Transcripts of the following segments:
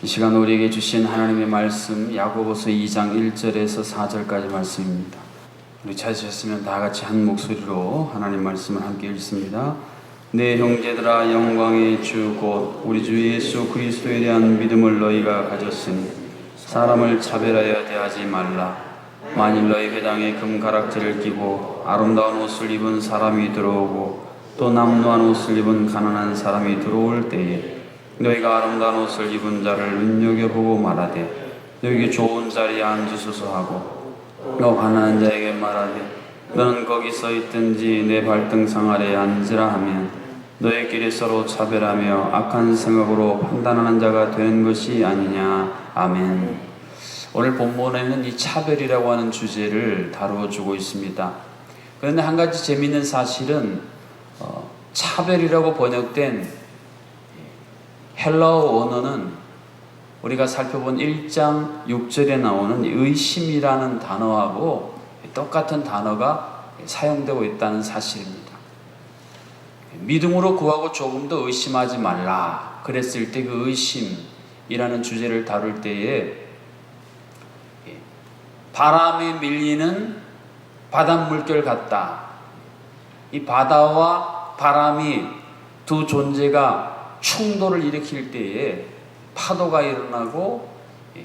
이 시간 우리에게 주신 하나님의 말씀 야고보서 2장 1절에서 4절까지 말씀입니다. 우리 찾으셨으면 다 같이 한 목소리로 하나님 말씀을 함께 읽습니다. 내 형제들아 영광의 주 곧 우리 주 예수 그리스도에 대한 믿음을 너희가 가졌으니 사람을 차별하여 대하지 말라. 만일 너희 회당에 금가락지를 끼고 아름다운 옷을 입은 사람이 들어오고 또 남루한 옷을 입은 가난한 사람이 들어올 때에 너희가 아름다운 옷을 입은 자를 눈여겨보고 말하되 너에게 좋은 자리에 앉으소서 하고 너 가난한 자에게 말하되 너는 거기 서 있든지 내 발등상 아래에 앉으라 하면 길에 서로 차별하며 악한 생각으로 판단하는 자가 되는 것이 아니냐. 아멘. 오늘 본문에는 이 차별이라고 하는 주제를 다루어 주고 있습니다. 그런데 한 가지 재미있는 사실은 어, 차별이라고 번역된 헬라어 언어는 우리가 살펴본 1장 6절에 나오는 의심이라는 단어하고 똑같은 단어가 사용되고 있다는 사실입니다. 믿음으로 구하고 조금 더 의심하지 말라. 그랬을 때 그 의심이라는 주제를 다룰 때에 바람에 밀리는 바닷물결 같다. 이 바다와 바람이 두 존재가 충돌을 일으킬 때에 파도가 일어나고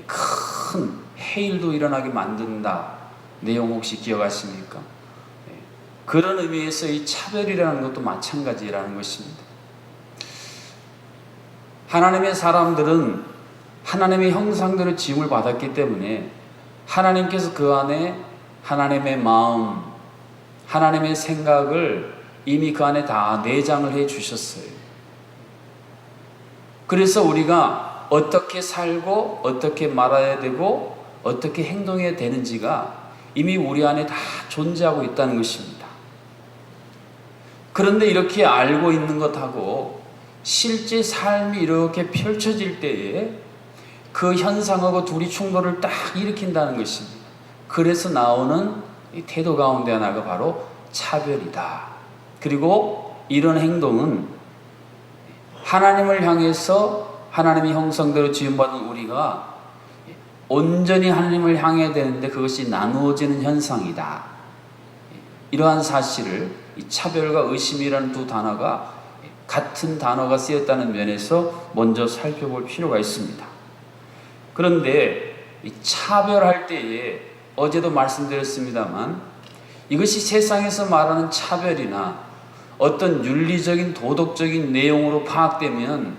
큰 해일도 일어나게 만든다. 내용 혹시 기억하십니까? 예. 그런 의미에서 이 차별이라는 것도 마찬가지라는 것입니다. 하나님의 사람들은 하나님의 형상대로 지음을 받았기 때문에 하나님께서 그 안에 하나님의 마음, 하나님의 생각을 이미 그 안에 다 내장을 해 주셨어요. 그래서 우리가 어떻게 살고 어떻게 말아야 되고 어떻게 행동해야 되는지가 이미 우리 안에 다 존재하고 있다는 것입니다. 그런데 이렇게 알고 있는 것하고 실제 삶이 이렇게 펼쳐질 때에 그 현상하고 둘이 충돌을 딱 일으킨다는 것입니다. 그래서 나오는 태도 가운데 하나가 바로 차별이다. 그리고 이런 행동은 하나님을 향해서 하나님의 형성대로 지음받은 우리가 온전히 하나님을 향해야 되는데 그것이 나누어지는 현상이다. 이러한 사실을 이 차별과 의심이라는 두 단어가 같은 단어가 쓰였다는 면에서 먼저 살펴볼 필요가 있습니다. 그런데 이 차별할 때에 어제도 말씀드렸습니다만 이것이 세상에서 말하는 차별이나 어떤 윤리적인 도덕적인 내용으로 파악되면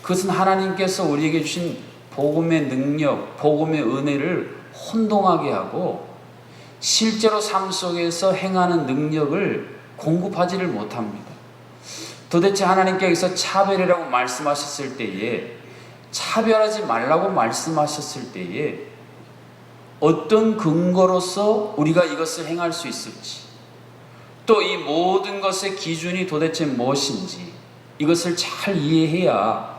그것은 하나님께서 우리에게 주신 복음의 능력, 복음의 은혜를 혼동하게 하고 실제로 삶 속에서 행하는 능력을 공급하지를 못합니다. 도대체 하나님께서 차별이라고 말씀하셨을 때에 차별하지 말라고 말씀하셨을 때에 어떤 근거로서 우리가 이것을 행할 수 있을지 또 이 모든 것의 기준이 도대체 무엇인지 이것을 잘 이해해야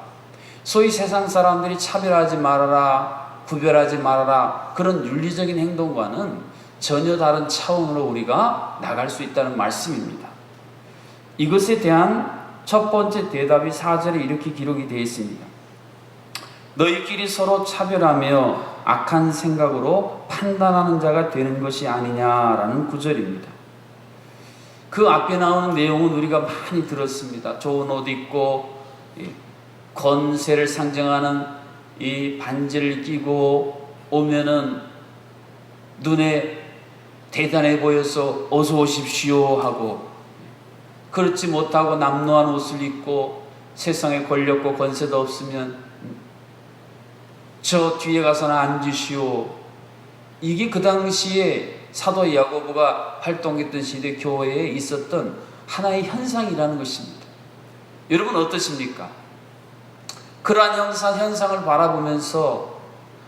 소위 세상 사람들이 차별하지 말아라 구별하지 말아라 그런 윤리적인 행동과는 전혀 다른 차원으로 우리가 나갈 수 있다는 말씀입니다. 이것에 대한 첫 번째 대답이 4절에 이렇게 기록이 되어 있습니다. 너희끼리 서로 차별하며 악한 생각으로 판단하는 자가 되는 것이 아니냐라는 구절입니다. 그 앞에 나오는 내용은 우리가 많이 들었습니다. 좋은 옷 입고 권세를 상징하는 이 반지를 끼고 오면은 눈에 대단해 보여서 어서 오십시오 하고 그렇지 못하고 남루한 옷을 입고 세상에 권력과 권세도 없으면 저 뒤에 가서는 앉으시오. 이게 그 당시에 사도 야고보가 활동했던 시대 교회에 있었던 하나의 현상이라는 것입니다. 여러분 어떠십니까? 그러한 현상, 현상을 바라보면서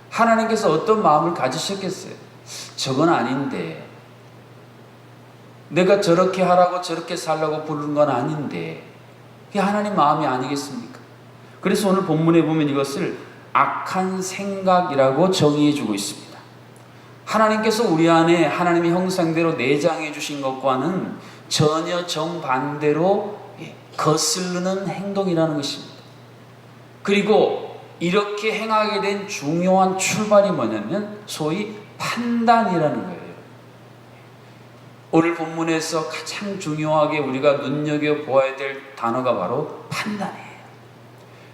하나님께서 어떤 마음을 가지셨겠어요? 저건 아닌데. 내가 저렇게 하라고 저렇게 살라고 부른 건 아닌데. 그게 하나님 마음이 아니겠습니까? 그래서 오늘 본문에 보면 이것을 악한 생각이라고 정의해 주고 있습니다. 하나님께서 우리 안에 하나님의 형상대로 내장해 주신 것과는 전혀 정반대로 예, 거스르는 행동이라는 것입니다. 그리고 이렇게 행하게 된 중요한 출발이 뭐냐면 소위 판단이라는 거예요. 오늘 본문에서 가장 중요하게 우리가 눈여겨 보아야 될 단어가 바로 판단이에요.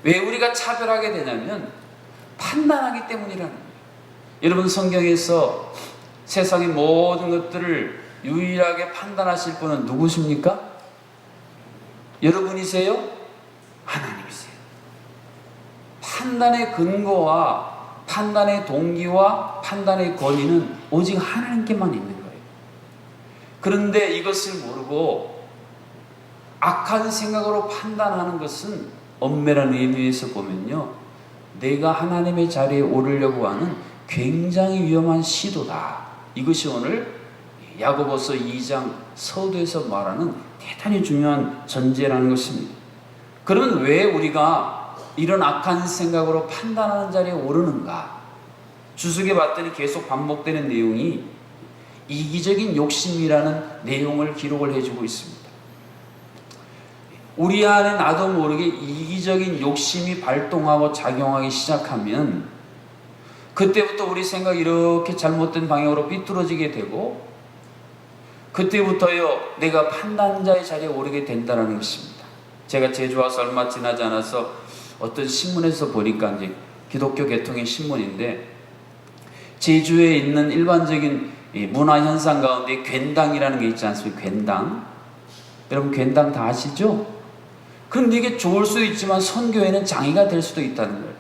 왜 우리가 차별하게 되냐면 판단하기 때문이라는 거예요. 여러분 성경에서 세상의 모든 것들을 유일하게 판단하실 분은 누구십니까? 여러분이세요? 하나님이세요. 판단의 근거와 판단의 동기와 판단의 권위는 오직 하나님께만 있는 거예요. 그런데 이것을 모르고 악한 생각으로 판단하는 것은 엄밀한 의미에서 보면요. 내가 하나님의 자리에 오르려고 하는 굉장히 위험한 시도다. 이것이 오늘 야고보서 2장 서두에서 말하는 대단히 중요한 전제라는 것입니다. 그러면 왜 우리가 이런 악한 생각으로 판단하는 자리에 오르는가? 주석에 봤더니 계속 반복되는 내용이 이기적인 욕심이라는 내용을 기록을 해주고 있습니다. 우리 안에 나도 모르게 이기적인 욕심이 발동하고 작용하기 시작하면 그때부터 우리 생각이 이렇게 잘못된 방향으로 삐뚤어지게 되고 그때부터요 내가 판단자의 자리에 오르게 된다는 것입니다. 제가 제주 와서 얼마 지나지 않아서 어떤 신문에서 보니까 이제 기독교 계통의 신문인데 제주에 있는 일반적인 문화 현상 가운데 괜당이라는 게 있지 않습니까? 괜당. 여러분 괜당 다 아시죠? 그런데 이게 좋을 수도 있지만 선교에는 장애가 될 수도 있다는 거예요.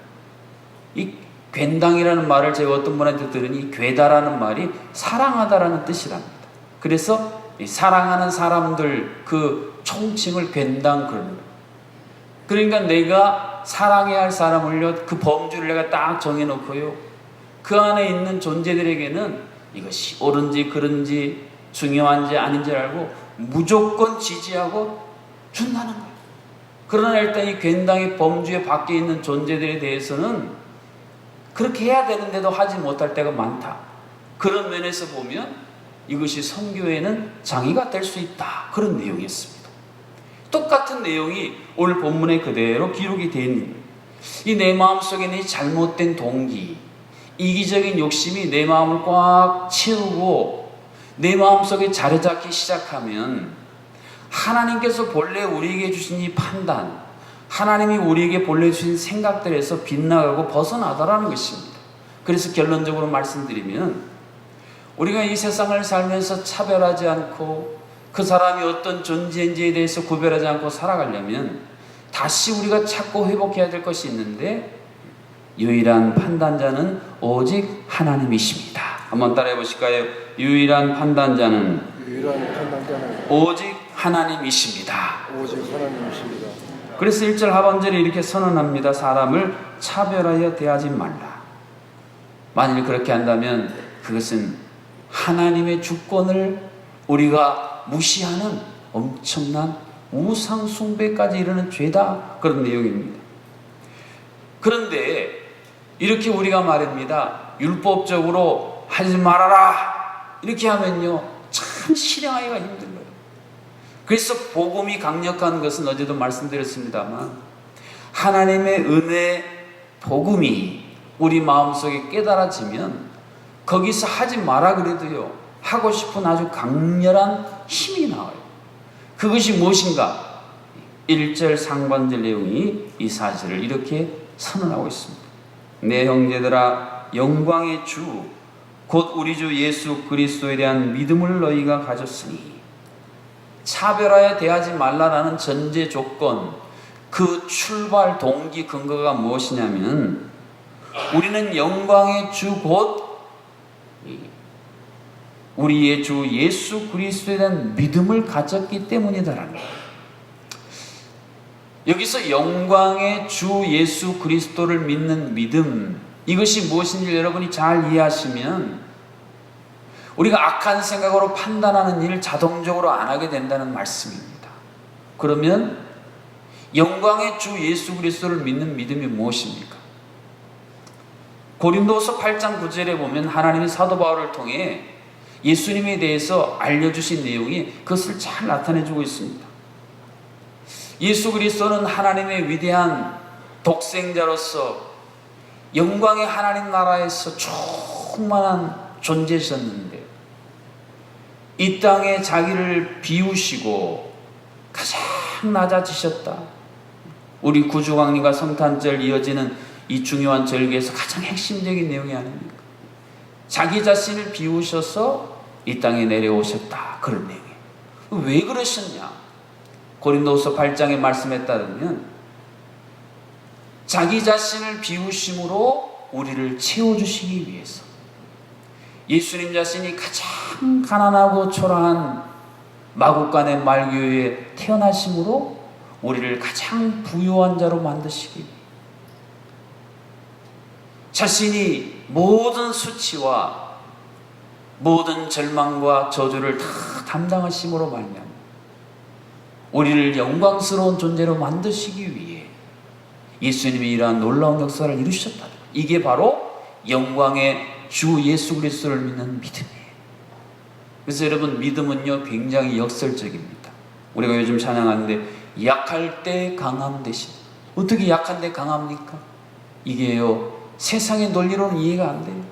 이 괜당이라는 말을 제가 어떤 분한테 들으니 괴다라는 말이 사랑하다라는 뜻이랍니다. 그래서 사랑하는 사람들 그 총칭을 괜당 거예요. 그러니까 내가 사랑해야 할 사람을요 그 범주를 내가 딱 정해놓고요 그 안에 있는 존재들에게는 이것이 옳은지 그른지 중요한지 아닌지 알고 무조건 지지하고 준다는 거예요. 그러나 일단 이 괜당의 범주에 밖에 있는 존재들에 대해서는 그렇게 해야 되는데도 하지 못할 때가 많다. 그런 면에서 보면 이것이 선교에는 장애가 될 수 있다. 그런 내용이었습니다. 똑같은 내용이 오늘 본문에 그대로 기록이 되어 있는. 이 내 마음속에 이 잘못된 동기, 이기적인 욕심이 내 마음을 꽉 채우고 내 마음속에 자리 잡기 시작하면 하나님께서 본래 우리에게 주신 이 판단, 하나님이 우리에게 본래 주신 생각들에서 빗나가고 벗어나더라는 것입니다. 그래서 결론적으로 말씀드리면 우리가 이 세상을 살면서 차별하지 않고 그 사람이 어떤 존재인지에 대해서 구별하지 않고 살아가려면 다시 우리가 찾고 회복해야 될 것이 있는데 유일한 판단자는 오직 하나님이십니다. 한번 따라해 보실까요? 유일한 판단자는 유일한 판단자는 오직 하나님이십니다. 오직 하나님이십니다. 그래서 1절 하반절에 이렇게 선언합니다. 사람을 차별하여 대하지 말라. 만일 그렇게 한다면 그것은 하나님의 주권을 우리가 무시하는 엄청난 우상숭배까지 이르는 죄다. 그런 내용입니다. 그런데 이렇게 우리가 말합니다. 율법적으로 하지 말아라. 이렇게 하면요. 참 실행하기가 거예요. 그래서 복음이 강력한 것은 어제도 말씀드렸습니다만 하나님의 은혜 복음이 우리 마음속에 깨달아지면 거기서 하지 마라 그래도요. 하고 싶은 아주 강렬한 힘이 나와요. 그것이 무엇인가? 1절 상반절 내용이 이 사실을 이렇게 선언하고 있습니다. 내 형제들아 영광의 주 곧 우리 주 예수 그리스도에 대한 믿음을 너희가 가졌으니 차별하여 대하지 말라라는 전제 조건 그 출발 동기 근거가 무엇이냐면 우리는 영광의 주 곧 우리의 주 예수 그리스도에 대한 믿음을 가졌기 때문이다라는 거예요. 여기서 영광의 주 예수 그리스도를 믿는 믿음 이것이 무엇인지 여러분이 잘 이해하시면 우리가 악한 생각으로 판단하는 일을 자동적으로 안 하게 된다는 말씀입니다. 그러면 영광의 주 예수 그리스도를 믿는 믿음이 무엇입니까? 고린도서 8장 9절에 보면 하나님이 사도 바울을 통해 예수님에 대해서 알려주신 내용이 그것을 잘 나타내주고 있습니다. 예수 그리스도는 하나님의 위대한 독생자로서 영광의 하나님 나라에서 충만한 존재셨는데 이 땅에 자기를 비우시고 가장 낮아지셨다. 우리 구주광림과 성탄절 이어지는 이 중요한 절기에서 가장 핵심적인 내용이 아닙니까? 자기 자신을 비우셔서 이 땅에 내려오셨다. 그런 내용이에요. 왜 그러셨냐? 고린도서 8장의 말씀에 따르면 자기 자신을 비우심으로 우리를 채워주시기 위해서 예수님 자신이 가장 가난하고 초라한 마국간의 말교에 태어나심으로 우리를 가장 부유한 자로 만드시기 자신이 모든 수치와 모든 절망과 저주를 다 담당하심으로 말미암아 우리를 영광스러운 존재로 만드시기 위해 예수님이 이러한 놀라운 역사를 이루셨다. 이게 바로 영광의 주 예수 그리스도를 믿는 믿음이에요. 그래서 여러분 믿음은요 굉장히 역설적입니다. 우리가 요즘 찬양하는데 약할 때 강함 대신 어떻게 약한데 강합니까? 이게요 세상의 논리로는 이해가 안 돼요.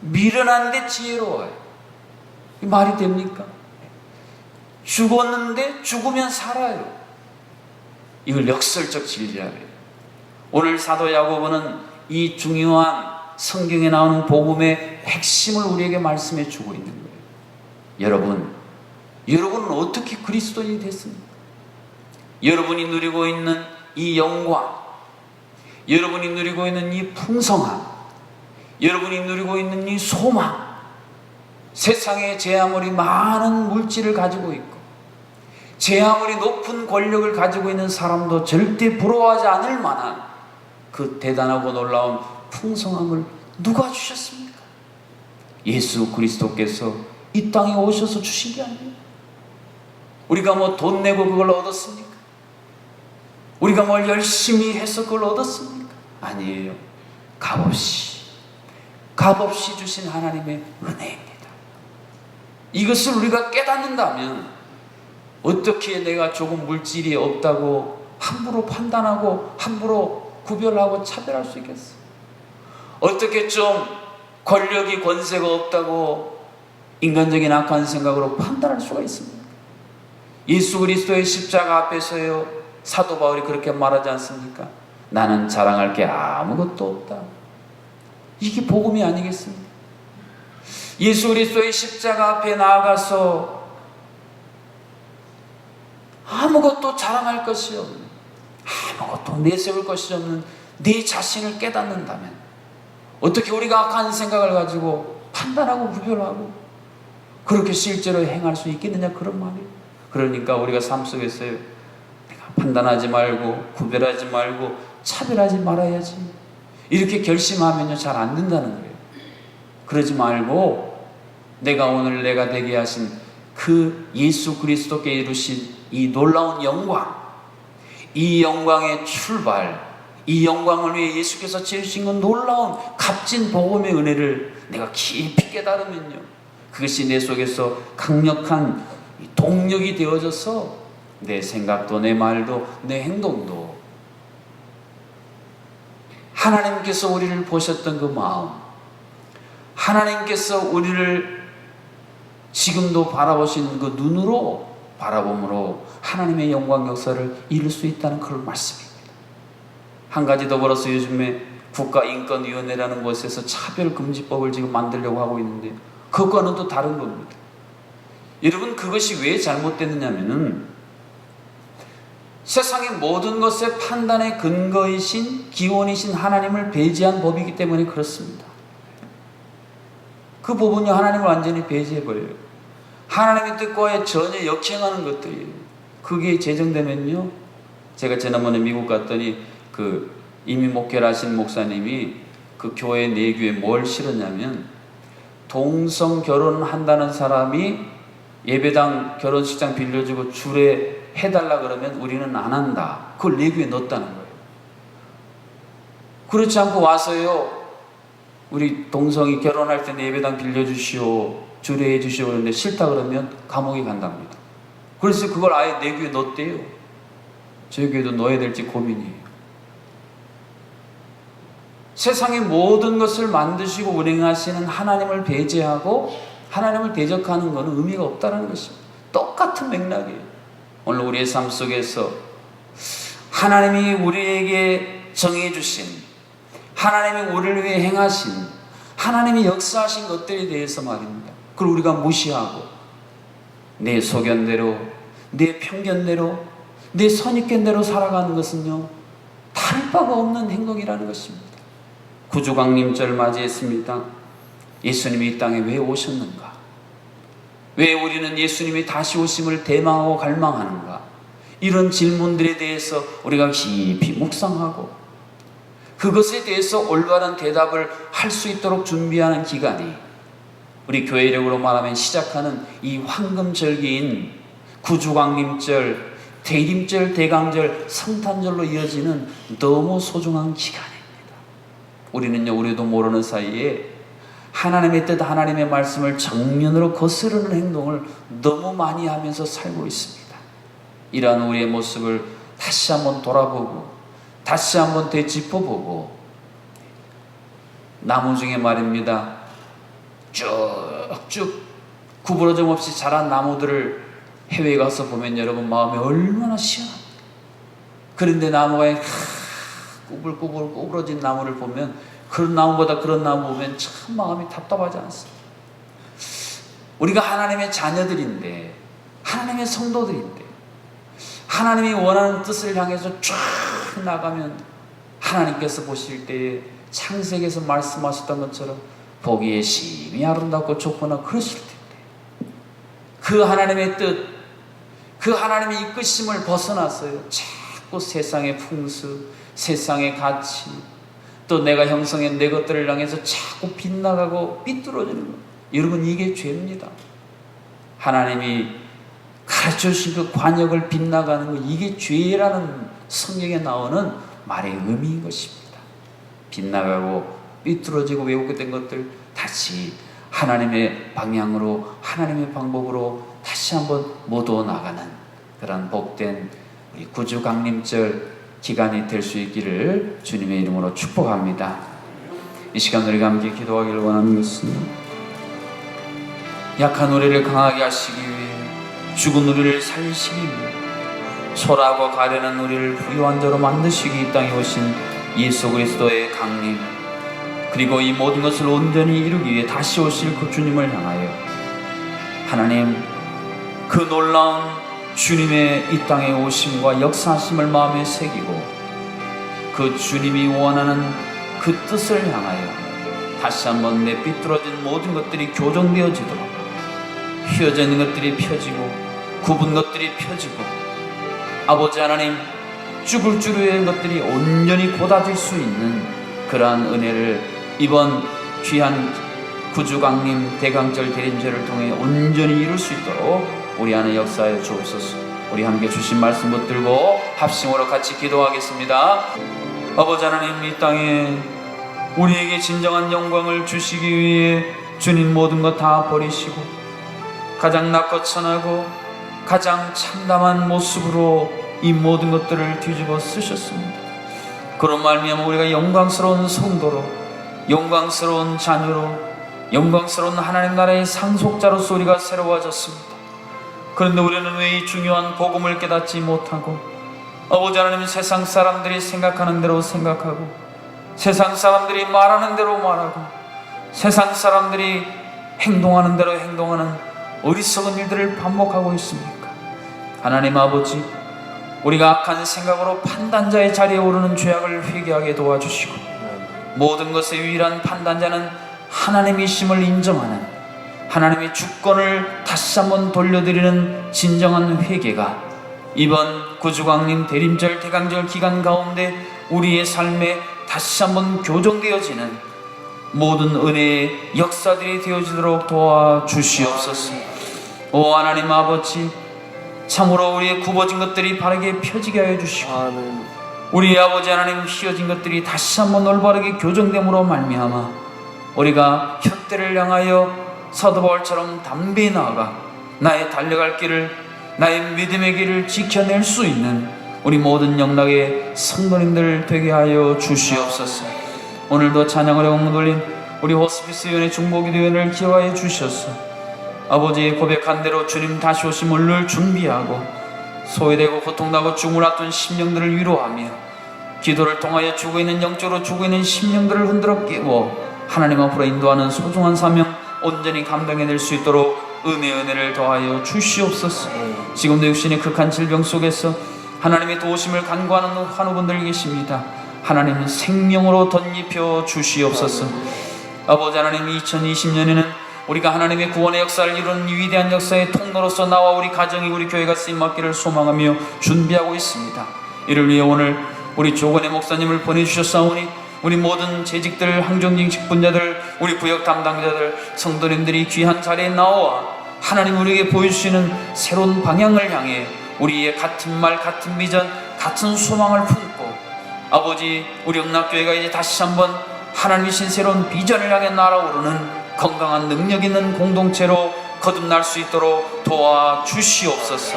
미련한데 지혜로워요. 이 말이 됩니까? 죽었는데 죽으면 살아요. 이걸 역설적 진리라고 해요. 오늘 사도 야고보는 이 중요한 성경에 나오는 복음의 핵심을 우리에게 말씀해 주고 있는 거예요. 여러분, 여러분은 어떻게 그리스도인이 됐습니까? 여러분이 누리고 있는 이 영광, 여러분이 누리고 있는 이 풍성함, 여러분이 누리고 있는 이 소망, 세상에 제 아무리 많은 물질을 가지고 있고, 제 아무리 높은 권력을 가지고 있는 사람도 절대 부러워하지 않을 만한 그 대단하고 놀라운 풍성함을 누가 주셨습니까? 예수 그리스도께서 이 땅에 오셔서 주신 게 아니에요. 우리가 뭐 돈 내고 그걸 얻었습니까? 우리가 뭘 열심히 해서 그걸 얻었습니까? 아니에요. 값없이, 값없이 주신 하나님의 은혜입니다. 이것을 우리가 깨닫는다면 어떻게 내가 조금 물질이 없다고 함부로 판단하고 함부로 구별하고 차별할 수 있겠어? 어떻게 좀 권력이 권세가 없다고 인간적인 악한 생각으로 판단할 수가 있습니까? 예수 그리스도의 십자가 앞에서요 사도 바울이 그렇게 말하지 않습니까? 나는 자랑할 게 아무것도 없다. 이게 복음이 아니겠습니까? 예수 그리스도의 십자가 앞에 나아가서 아무것도 자랑할 것이 없는 아무것도 내세울 것이 없는 네 자신을 깨닫는다면 어떻게 우리가 악한 생각을 가지고 판단하고 구별하고 그렇게 실제로 행할 수 있겠느냐 그런 말이에요. 그러니까 우리가 삶 속에서요 내가 판단하지 말고 구별하지 말고 차별하지 말아야지 이렇게 결심하면요 잘 안 된다는 거예요. 그러지 말고 내가 오늘 내가 되게 하신 그 예수 그리스도께 이루신 이 놀라운 영광, 이 영광의 출발, 이 영광을 위해 예수께서 지으신 건 놀라운 값진 복음의 은혜를 내가 깊이 깨달으면요. 그것이 내 속에서 강력한 동력이 되어져서 내 생각도 내 말도 내 행동도 하나님께서 우리를 보셨던 그 마음, 하나님께서 우리를 지금도 바라보시는 그 눈으로 바라봄으로 하나님의 영광 역사를 이룰 수 있다는 그런 말씀입니다. 한 가지 더불어서 요즘에 국가인권위원회라는 곳에서 차별금지법을 지금 만들려고 하고 있는데 그것과는 또 다른 겁니다. 여러분 그것이 왜 잘못됐느냐면은 세상의 모든 것의 판단의 근거이신 기원이신 하나님을 배제한 법이기 때문에 그렇습니다. 그 부분이 하나님을 완전히 배제해버려요. 하나님의 뜻과의 전혀 역행하는 것들이에요. 그게 제정되면요. 제가 지난번에 미국 갔더니 그 이미 목회를 하신 목사님이 그 교회 내규에 뭘 실었냐면 동성 결혼한다는 사람이 예배당 결혼식장 빌려주고 줄에 해달라 그러면 우리는 안 한다. 그걸 내규에 넣었다는 거예요. 그렇지 않고 와서요. 우리 동성이 결혼할 때 예배당 빌려주시오. 주례해 주시오. 그러는데 싫다 그러면 감옥에 간답니다. 그래서 그걸 아예 내규에 넣었대요. 저희 교회도 넣어야 될지 고민이에요. 세상의 모든 것을 만드시고 운행하시는 하나님을 배제하고 하나님을 대적하는 것은 의미가 없다는 것입니다. 똑같은 맥락이에요. 오늘 우리의 삶 속에서 하나님이 우리에게 정해 주신 하나님이 우리를 위해 행하신 하나님이 역사하신 것들에 대해서 말입니다. 그걸 우리가 무시하고 내 소견대로 내 편견대로 내 선입견대로 살아가는 것은요 다를 바가 없는 행동이라는 것입니다. 구주강림절 맞이했습니다. 예수님이 이 땅에 왜 오셨는가? 왜 우리는 예수님이 다시 오심을 대망하고 갈망하는가? 이런 질문들에 대해서 우리가 깊이 묵상하고 그것에 대해서 올바른 대답을 할 수 있도록 준비하는 기간이 우리 교회 이력으로 말하면 시작하는 이 황금절기인 구주광림절, 대림절, 대강절, 성탄절로 이어지는 너무 소중한 기간입니다. 우리는요, 우리도 모르는 사이에 하나님의 뜻, 하나님의 말씀을 정면으로 거스르는 행동을 너무 많이 하면서 살고 있습니다. 이러한 우리의 모습을 다시 한번 돌아보고, 다시 한번 되짚어보고, 나무 중에 말입니다. 쭉쭉 구부러짐 없이 자란 나무들을 해외에 가서 보면 여러분 마음이 얼마나 시원합니까? 그런데 나무가 하, 꾸불꾸불 구부러진 나무를 보면 그런 나무보다 그런 나무 보면 참 마음이 답답하지 않습니까? 우리가 하나님의 자녀들인데 하나님의 성도들인데 하나님이 원하는 뜻을 향해서 쫙 나가면 하나님께서 보실 때에 창세기에서 말씀하셨던 것처럼 보기에 심히 아름답고 좋구나 그러실 텐데 그 하나님의 뜻, 그 하나님의 이끄심을 벗어났어요. 자꾸 세상의 풍수, 세상의 가치, 또 내가 형성한 내 것들을 향해서 자꾸 빗나가고 삐뚤어지는 거. 여러분 이게 죄입니다. 하나님이 가르쳐 주신 그 관역을 빗나가는 거 이게 죄라는 성경에 나오는 말의 의미인 것입니다. 빗나가고 삐뚤어지고 왜곡된 것들 다시 하나님의 방향으로 하나님의 방법으로 다시 한번 모두 나가는 그런 복된 우리 구주 강림절 기간이 될 수 있기를 주님의 이름으로 축복합니다. 이 시간 우리가 함께 기도하기를 원하는 것은 약한 우리를 강하게 하시기 위해 죽은 우리를 살리시기 위해 소라고 가려는 우리를 부유한 자로 만드시기 이 땅에 오신 예수 그리스도의 강림 그리고 이 모든 것을 온전히 이루기 위해 다시 오실 그 주님을 향하여 하나님 그 놀라운 주님의 이 땅에 오심과 역사하심을 마음에 새기고 그 주님이 원하는 그 뜻을 향하여 다시 한번 내 삐뚤어진 모든 것들이 교정되어지도록 휘어져 있는 것들이 펴지고 굽은 것들이 펴지고 아버지 하나님 죽을 줄의 것들이 온전히 곧아질 수 있는 그러한 은혜를 이번 귀한 구주강림 대강절 대림절을 통해 온전히 이룰 수 있도록 우리 안에 역사에 주옵소서. 우리 함께 주신 말씀 붙들고 합심으로 같이 기도하겠습니다. 아버지 하나님 이 땅에 우리에게 진정한 영광을 주시기 위해 주님 모든 것 다 버리시고 가장 낮고 천하고 가장 참담한 모습으로 이 모든 것들을 뒤집어 쓰셨습니다. 그런 말미암아 우리가 영광스러운 성도로 영광스러운 자녀로 영광스러운 하나님 나라의 상속자로서 우리가 새로워졌습니다. 그런데 우리는 왜 이 중요한 복음을 깨닫지 못하고 아버지 하나님 세상 사람들이 생각하는 대로 생각하고 세상 사람들이 말하는 대로 말하고 세상 사람들이 행동하는 대로 행동하는 어리석은 일들을 반복하고 있습니까? 하나님 아버지 우리가 악한 생각으로 판단자의 자리에 오르는 죄악을 회개하게 도와주시고 모든 것의 유일한 판단자는 하나님이심을 인정하는 하나님의 주권을 다시 한번 돌려드리는 진정한 회개가 이번 구주광림 대림절 대강절 기간 가운데 우리의 삶에 다시 한번 교정되어지는 모든 은혜의 역사들이 되어지도록 도와주시옵소서. 오 하나님 아버지 참으로 우리의 굽어진 것들이 바르게 펴지게 하여 주시고. 우리 아버지 하나님 휘어진 것들이 다시 한번 올바르게 교정됨으로 말미암아 우리가 혁대를 향하여 사도 바울처럼 담대히 나아가 나의 달려갈 길을 나의 믿음의 길을 지켜낼 수 있는 우리 모든 영락의 성도님들 되게 하여 주시옵소서. 오늘도 찬양을 영웅 돌린 우리 호스피스 위원회 중보기도위원을 기여하여 주셨소. 아버지의 고백한 대로 주님 다시 오심을 늘 준비하고 소외되고 고통나고 앞둔 심령들을 위로하며 기도를 통하여 죽어 있는 영적으로 죽어 있는 심령들을 흔들어 깨워 하나님 앞으로 인도하는 소중한 사명 온전히 감당해낼 수 있도록 은혜 은혜를 더하여 주시옵소서. 지금도 육신의 극한 질병 속에서 하나님의 도우심을 간구하는 환우분들 계십니다. 하나님 생명으로 덧입혀 주시옵소서. 아버지 하나님 2020년에는 우리가 하나님의 구원의 역사를 이루는 이 위대한 역사의 통로로서 나와 우리 가정이 우리 교회가 쓰임 맡기를 소망하며 준비하고 있습니다. 이를 위해 오늘 우리 조건의 목사님을 보내주셨사오니 우리 모든 재직들, 항정직 직분자들, 우리 구역 담당자들, 성도님들이 귀한 자리에 나와 하나님 우리에게 보여주시는 새로운 방향을 향해 우리의 같은 말, 같은 비전, 같은 소망을 품고 아버지 우리 영락교회가 이제 다시 한번 하나님이신 새로운 비전을 향해 날아오르는 건강한 능력 있는 공동체로 거듭날 수 있도록 도와 주시옵소서.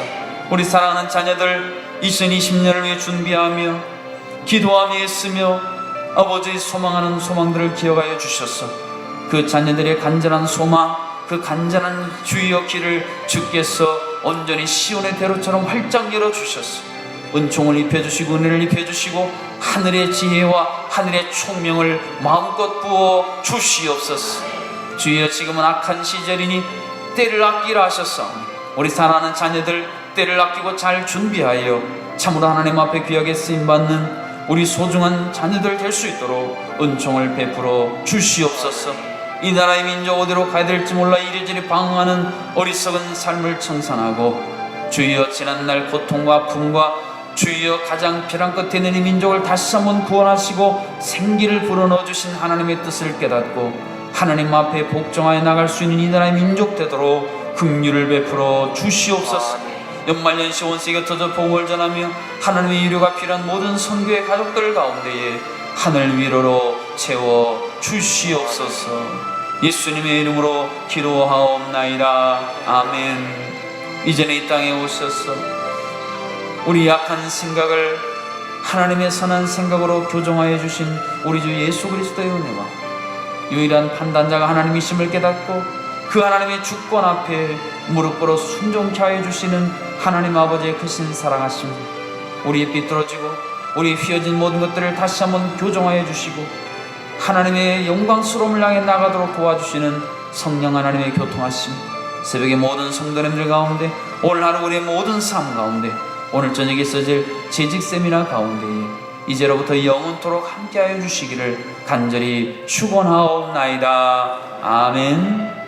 우리 사랑하는 자녀들 2020년을 위해 준비하며 기도하며 애쓰며 아버지의 소망하는 소망들을 기억하여 주셨소. 그 자녀들의 간절한 소망, 그 간절한 주의의 길을 주께서 온전히 시온의 대로처럼 활짝 열어 주셨소. 은총을 입혀 주시고 은혜를 입혀 주시고 하늘의 지혜와 하늘의 총명을 마음껏 부어 주시옵소서. 주여 지금은 악한 시절이니 때를 아끼라 하셨사오니 우리 사랑하는 자녀들 때를 아끼고 잘 준비하여 참으로 하나님 앞에 귀하게 쓰임 받는 우리 소중한 자녀들 될 수 있도록 은총을 베풀어 주시옵소서. 이 나라의 민족 어디로 가야 될지 몰라 이리저리 방황하는 어리석은 삶을 청산하고 주여 지난 날 고통과 아픔과 주여 가장 벼랑 끝에 있는 이 민족을 다시 한번 구원하시고 생기를 불어넣어 주신 하나님의 뜻을 깨닫고 하나님 앞에 복종하여 나갈 수 있는 이 나라의 민족 되도록 긍휼을 베풀어 주시옵소서. 연말연시 온 세계 터져 복을 전하며 하나님의 유료가 필요한 모든 선교의 가족들 가운데에 하늘 위로로 채워 주시옵소서. 예수님의 이름으로 기도하옵나이다. 아멘. 이전에 이 땅에 오셔서 우리 약한 생각을 하나님의 선한 생각으로 교정하여 주신 우리 주 예수 그리스도의 은혜와 유일한 판단자가 하나님이심을 깨닫고 그 하나님의 주권 앞에 무릎 꿇어 순종케 하여 주시는 하나님 아버지의 크신 사랑하심 우리의 삐뚤어지고 우리 휘어진 모든 것들을 다시 한번 교정하여 주시고 하나님의 영광스러움을 향해 나가도록 도와주시는 성령 하나님의 교통하심 새벽의 모든 성도님들 가운데 오늘 하루 우리의 모든 삶 가운데 오늘 저녁에 있어질 재직 세미나 가운데에 이제로부터 영원토록 함께하여 주시기를 간절히 축원하옵나이다. 아멘.